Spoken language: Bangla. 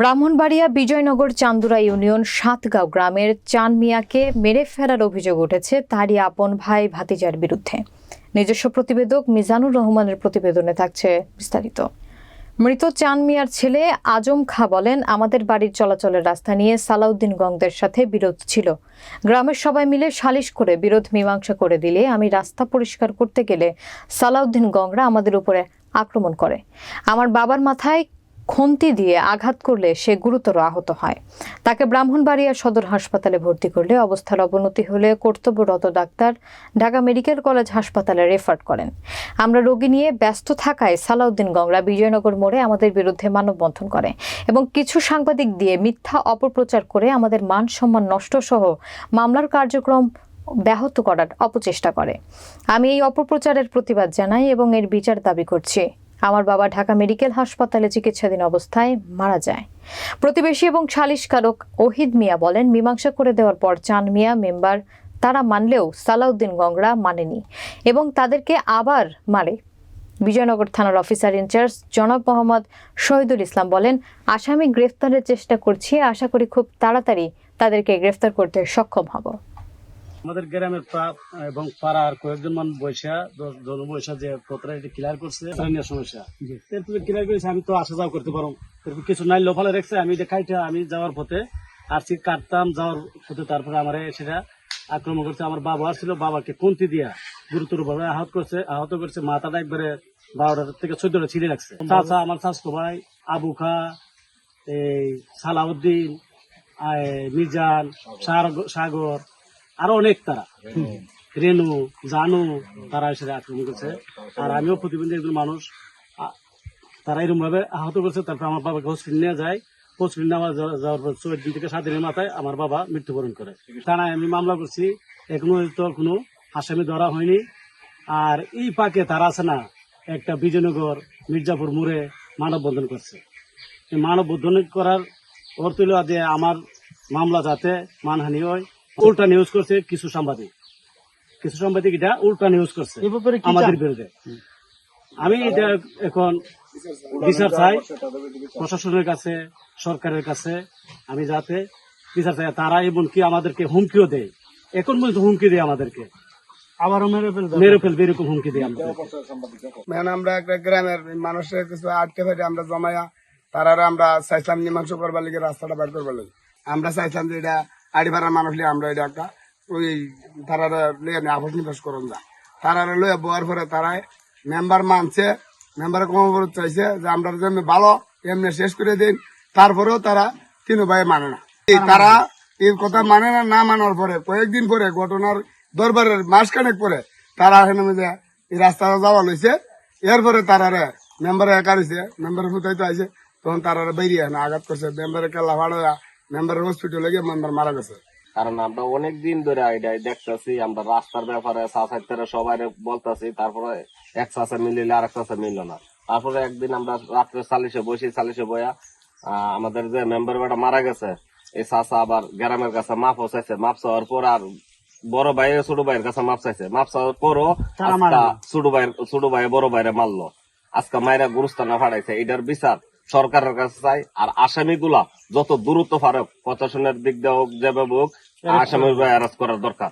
ব্রাহ্মণবাড়িয়া বিজয়নগর চান্দুরা ইউনিয়ন সাতগাঁও গ্রামের চান মিয়াকে মেরে ফেরার অভিযোগ উঠেছে তারই আপন ভাই ভাতিজার বিরুদ্ধে। নিজস্ব প্রতিবেদক মিজানুর রহমানের প্রতিবেদনে থাকছে বিস্তারিত। মৃত চান মিয়ার ছেলে আজম খা বলেন, আমাদের বাড়ির চলাচলের রাস্তা নিয়ে সালাউদ্দিন গংদের সাথে বিরোধ ছিল। গ্রামের সবাই মিলে সালিশ করে বিরোধ মীমাংসা করে দিলে আমি রাস্তা পরিষ্কার করতে গেলে সালাউদ্দিন গংরা আমাদের উপরে আক্রমণ করে। আমার বাবার মাথায় খন্তি দিয়ে আঘাত করলে সে গুরুতর আহত হয়। তাকে ব্রাহ্মণবাড়িয়া সদর হাসপাতালে ভর্তি করলে অবস্থার অবনতি হলে কর্তব্যরত ডাক্তার ঢাকা মেডিকেল কলেজ হাসপাতালে রেফার করেন। আমরা রোগী নিয়ে ব্যস্ত থাকায় সালাউদ্দিন গংরা বিজয়নগর মোড়ে আমাদের বিরুদ্ধে মানববন্ধন করে এবং কিছু সাংবাদিক দিয়ে মিথ্যা অপপ্রচার করে আমাদের মান সম্মান নষ্ট সহ মামলার কার্যক্রম ব্যাহত করার অপচেষ্টা করে। আমি এই অপপ্রচারের প্রতিবাদ জানাই এবং এর বিচার দাবি করছি। আমার বাবা ঢাকা মেডিকেল হাসপাতালে চিকিৎসাধীন অবস্থায় মারা যায়। প্রতিবেশী এবং সালিশকারক ওহিদ মিয়া বলেন, মীমাংসা করে দেওয়ার পর চান মিয়া মেম্বার তারা মানলেও সালাউদ্দিন গংরা মানেনি এবং তাদেরকে আবার মারে। বিজয়নগর থানার অফিসার ইনচার্জ জনাব মোহাম্মদ শহীদুল ইসলাম বলেন, আসামি গ্রেফতারের চেষ্টা করছি, আশা করি খুব তাড়াতাড়ি তাদেরকে গ্রেফতার করতে সক্ষম হব। আমাদের গ্রামের এবং পাড়ার কয়েকজন মানুষ বৈশা জন বৈশা যে পত্র এটা ক্লিয়ার করছে সমস্যা। এরপরে ক্লিয়ার করেছে আমি তো আসা যাওয়া করতে পারো কিছু নাই লোফালে রেখছে আমি এটা খাইটা আমি যাওয়ার পথে আরসি কাটতাম যাওয়ার পথে তারপরে আমার সেটা আক্রমণ করছে। আমার বাবা ছিল বাবাকে কুন্তি দিয়া গুরুতর ভাবে আহত করছে আহত করছে। মাথাটা একবারে বারোটা থেকে চোদ্দটা ছিঁড়ে রাখছে। চাচা আমার চাচতো ভাই আবু খা এই সালাউদ্দিন মিজান সাগর আরও অনেক তারা। রেনু জানু তারা এসে আক্রমণ করছে। আর আমিও প্রতিবন্ধী একজন মানুষ। তারা এরকম ভাবে আহত করছে তারপর আমার বাবাকে হসপিটাল নিয়ে যায়। হসপিটাল নেওয়া যাওয়া- যাওয়ার পর চোদ্দ দিন থেকে সাত দিনের মাথায় আমার বাবা মৃত্যুবরণ করে। থানায় আমি মামলা করছি। এখনও তো কোনো আসামি ধরা হয়নি। আর এই পাকে তারা আছে না একটা বিজয়নগর মির্জাপুর মোড়ে মানববন্ধন করছে। এই মানববন্ধন করার অর্থ যে আমার মামলা যাতে মানহানি হয় উল্টা নিউজ করছে কিছু সাংবাদিক। কিছু সাংবাদিক এটা উল্টা নিউজ করছে আমাদের বিরুদ্ধে। আমি এটা এখন বিচার চাই প্রশাসনের কাছে সরকারের কাছে আমি যাতে বিচার চাই। তারা এমনকি আমাদেরকে হুমকিও দেয়। এখন পর্যন্ত হুমকি দেয় আমাদেরকে। আবারও মেরে ফেলবে মেরে ফেলবে এরকম হুমকি দেয় আমাদের। মানে আমরা একটা গ্রামের মানুষের কিছু আটকে ফেটে আমরা জমাইয়া তারারে আমরা চাইছিলাম মীমাংস করবার লিগে রাস্তাটা বের করবার লাগে। আমরা চাইছিলাম যে এটা আড়ি ভাড়ার মানুষ লিয়ে আমরা এটা একটা ওই তারারে লিয়ে আপস নিবাস করুন যা তারারে লইয়া বয়ার পরে তারাই মেম্বার মানছে মেম্বারে কম করে চাইছে যে আমরা যেমনি ভালো এমনি শেষ করে দিন। তারপরেও তারা তিন ভাই মানে না। এই তারা এই কথা মানে না না মানার পরে কয়েকদিন পরে ঘটনার দরবারের মাসখানেক পরে তারা এখানে যে এই রাস্তাটা যাওয়া লইছে। এরপরে তারারে মেম্বারে একা রয়েছে মেম্বারের ফুটাইতে আইছে তখন তারারে বেরিয়ে আঘাত করছে। মেম্বারে কেলা ভাড়া মেম্বারের হসপিটালে গিয়ে মেম্বার মারা গেছে। কারণ আমরা অনেক দিন ধরে এটাই দেখতেছি আমরা রাস্তার ব্যাপারে সবাই বলতেছি তারপরে এক চাষা মিলিলে আর এক চাষা মিলল না। তারপরে একদিন আমরা রাত্রে বসি বয়া আমাদের যে মেম্বার বেটা মারা গেছে এই চাষা আবার গ্রামের কাছে মাপ চাইছে। মাপ চাওয়ার পর আর বড় ভাই ছোট ভাইয়ের কাছে মাপ চাইছে। মাপ চাওয়ার পরও ছোট ভাই ছোট ভাই বড় ভাইরে মারলো। আজকে মায়েরা গুরুস্থানে ফাড়াইছে এটার বিচার সরকারের কাছে চাই। আর আসামিগুলা যত দ্রুত ফারক প্রশাসনের দিক দিয়ে হোক যেভাবে হোক আসামি অ্যারেস্ট করার দরকার।